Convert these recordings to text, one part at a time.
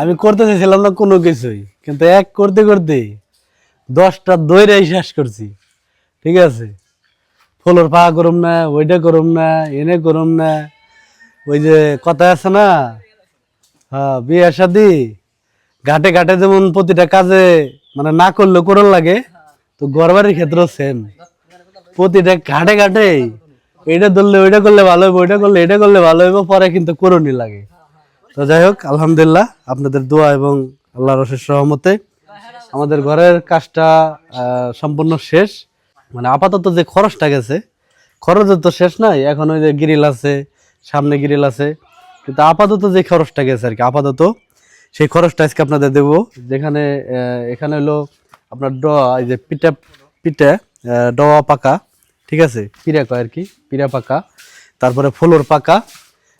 আমি করতে চাইছিলাম না কোনো কিছুই, কিন্তু এক করতে করতে দশটা দইরে শেষ করছি, ঠিক আছে? ফুলোর পা করুম না, ওইটা করুম না, এনে করুম না, ওই যে কথা আছে না হ্যাঁ বিয়ে শাদি ঘাটে ঘাটে যেমন প্রতিটা কাজে মানে না করলে করন লাগে, তো গড়বাড়ির ক্ষেত্রেও সেম প্রতিটা ঘাটে ঘাটে এটা ধরলে ওইটা করলে ভালো হইব, ওইটা করলে এটা করলে ভালো হইব, পরে কিন্তু করণই লাগে। তো যাই হোক, আলহামদুলিল্লাহ আপনাদের দোয়া এবং আল্লাহর অশেষ সহমতে আমাদের ঘরের কাজটা সম্পূর্ণ শেষ। মানে আপাতত যে খরচটা গেছে, খরচের তো শেষ নাই, এখন ওই যে গ্রিল আছে, সামনে গ্রিল আছে। কিন্তু আপাতত যে খরচটা গেছে আর কি, আপাতত সেই খরচটা আজকে আপনাদের দেবো। যেখানে এখানে হলো আপনার ড এই যে পিঠা পিঠা ডওয়া পাকা, ঠিক আছে? পিড়া কয় আর কি? পিড়া পাকা, তারপরে ফ্লোর পাকা,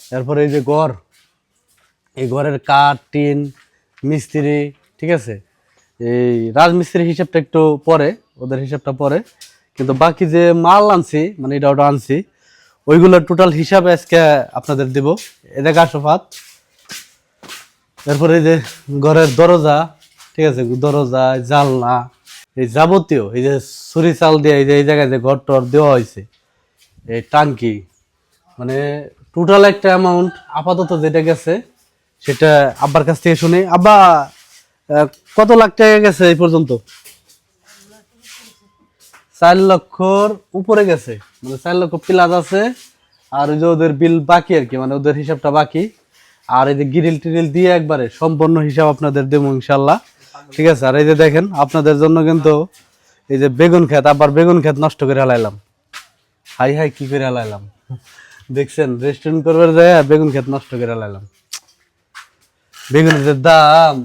তারপরে এই যে গড় এই ঘরের কাঠ, টিন, মিস্ত্রি, ঠিক আছে? এই রাজমিস্ত্রির হিসাবটা একটু পরে, ওদের হিসাবটা পরে। কিন্তু বাকি যে মাল আনছি মানে এটা ওটা আনছি, ওইগুলো টোটাল হিসাবে আজকে আপনাদের দিব। এদের কাশফাত এরপরে এই যে ঘরের দরজা, ঠিক আছে? দরজা জালনা এই যাবতীয়, এই যে ছুরি চাল দিয়ে এই যে, এই জায়গায় যে ঘর টর দেওয়া হয়েছে, এই টাঙ্কি মানে টোটাল একটা অ্যামাউন্ট আপাতত যেটা গেছে সেটা আব্বার কাছ থেকে শুনি, আব্বা কত লাখ টাকা গেছে এই পর্যন্ত? চার লক্ষর উপরে গেছে মানে চার লক্ষ প্লাস আছে, আর ওই যে ওদের বিল বাকি আর কি মানে ওদের হিসাবটা বাকি। আর এই যে গিরিল টিরিল দিয়ে একবারে সম্পূর্ণ হিসাব আপনাদের দেবো ইনশাল্লাহ ঠিক আছে, আর এই যে দেখেন, আপনাদের জন্য কিন্তু এই যে বেগুন ক্ষেত আবার বেগুন ক্ষেত নষ্ট করে হালাইলাম হাই হাই, কি করে হালাইলাম দেখছেন রেস্টুরেন্ট করবার যায় বেগুন ক্ষেত নষ্ট করে হালাইলাম বেগুনের যে দাম?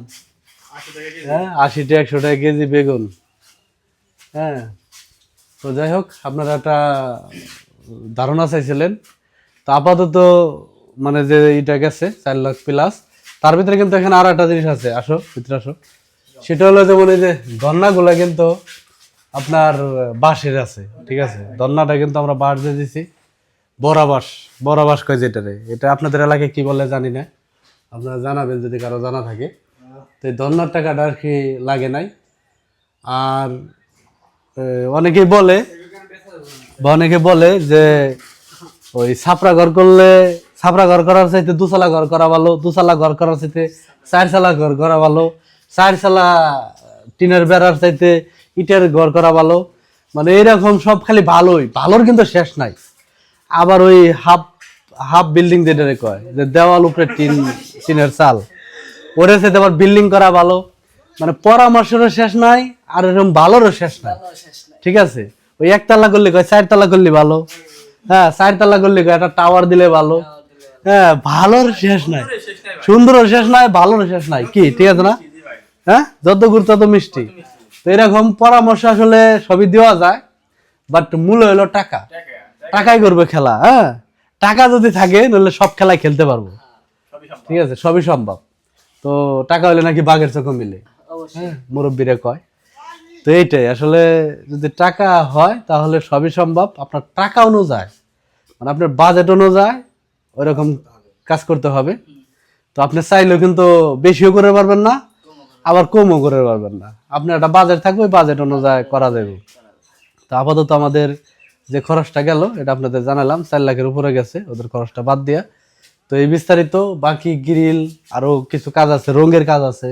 হ্যাঁ আশি টাকা, একশো টাকা কেজি বেগুন। হ্যাঁ তো যাই হোক, আপনারা একটা ধারণা চাইছিলেন। তো আপাতত মানে যে এটা গেছে, চার লাখ প্লাস তার ভিতরে কিন্তু এখানে আর একটা জিনিস আছে। আসো, ভিতরে আসো। সেটা হলো যেমন এই যে ধর্নাগুলো কিন্তু আপনার বাঁশের আছে, ঠিক আছে? ধর্নাটা কিন্তু আমরা বাঁশ দিয়ে দিছি। বড়াবাস বড়াবাস কয় যেটারে এটা আপনাদের এলাকায় কি বলে জানি না। আপনারা জানাবেন যদি কারও জানা থাকে। তো ধর্নার টাকাটা আর কি লাগে নাই। আর অনেকেই বলে অনেকে বলে যে, ওই ছাপড়া ঘর করলে ছাপড়া ঘর করার চাইতে দুচালা ঘর করা ভালো দুসালা ঘর করার চাইতে চারসালা ঘর করা ভালো চারসালা টিনের বেড়ার চাইতে ইটের ঘর করা ভালো। মানে এরকম সব খালি ভালোই, ভালোর কিন্তু শেষ নাই। আবার ওই হাফ হাফ বিল্ডিং যেটারে কয়, যে দেওয়াল উপরে টিন টিনের চাল। ওরে সাথে আবার বিল্ডিং করা ভালো। মানে পরামর্শেরও শেষ নাই আর এরকম ভালোরও শেষ নাই। ঠিক আছে? ওই একতলা করলে কয় চারতলা করলে ভালো। হ্যাঁ চারতলা করলে কয় একটা টাওয়ার দিলে ভালো। হ্যাঁ ভালোর শেষ নাই। সুন্দরও শেষ নাই ভালোর শেষ নাই। কি ঠিক আছে না? হ্যাঁ যত গুড় তত মিষ্টি। তো এরকম পরামর্শ আসলে সবই দেওয়া যায় বাট মূল হলো টাকা। টাকাই করবে খেলা হ্যাঁ? টাকা যদি থাকে তাহলে সব খেলায় খেলতে পারব। ঠিক আছে সবই সম্ভব। তো টাকা হলে নাকি বাঘের চোখে মিলে। হ্যাঁ মুরব্বীরা কয়। তো এইটাই আসলে যদি টাকা হয় তাহলে সবই সম্ভব আপনার টাকা অনুযায়ী মানে আপনার বাজেট অনুযায়ী ওইরকম কাজ করতে হবে। তো আপনি চাইলেও কিন্তু বেশিও করে পারবেন না আবার কমও করে পারবেন না। আপনার একটা বাজেট থাকবে ওই বাজেট অনুযায়ী করা যাবে। তো আপাতত আমাদের যে খরচটা গেল এটা আপনাদের জানালাম চার লাখের উপরে গেছে ওদের খরচটা বাদ দিয়া। তো এই বিস্তারিত বাকি গ্রিল আরও কিছু কাজ আছে, রঙের কাজ আছে,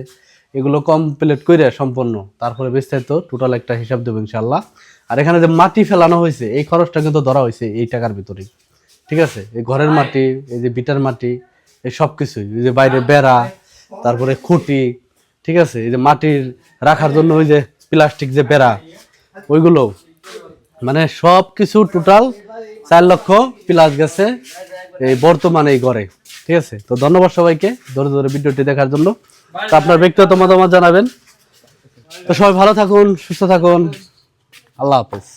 এগুলো কমপ্লিট করে সম্পূর্ণ তারপরে বিস্তারিত টোটাল একটা হিসাব দেবো ইনশাল্লাহ আর এখানে যে মাটি ফেলানো হয়েছে, এই খরচটা কিন্তু ধরা হয়েছে এই টাকার ভিতরেই ঠিক আছে? এই ঘরের মাটি, এই যে বিটার মাটি, এই সব কিছুই এই যে বাইরে বেড়া, তারপরে খুঁটি, ঠিক আছে? এই যে মাটির রাখার জন্য ওই যে প্লাস্টিক যে বেড়া, ওইগুলো। মানে সব কিছু টোটাল চার লক্ষ প্লাস গেছে। এই বর্তমানে এই ঘরে, ঠিক আছে? তো ধন্যবাদ সবাইকে ধরে ধরে ভিডিওটি দেখার জন্য। তো আপনার ব্যক্তিগত মতামত জানাবেন। তো সবাই ভালো থাকুন, সুস্থ থাকুন। আল্লাহ হাফেজ।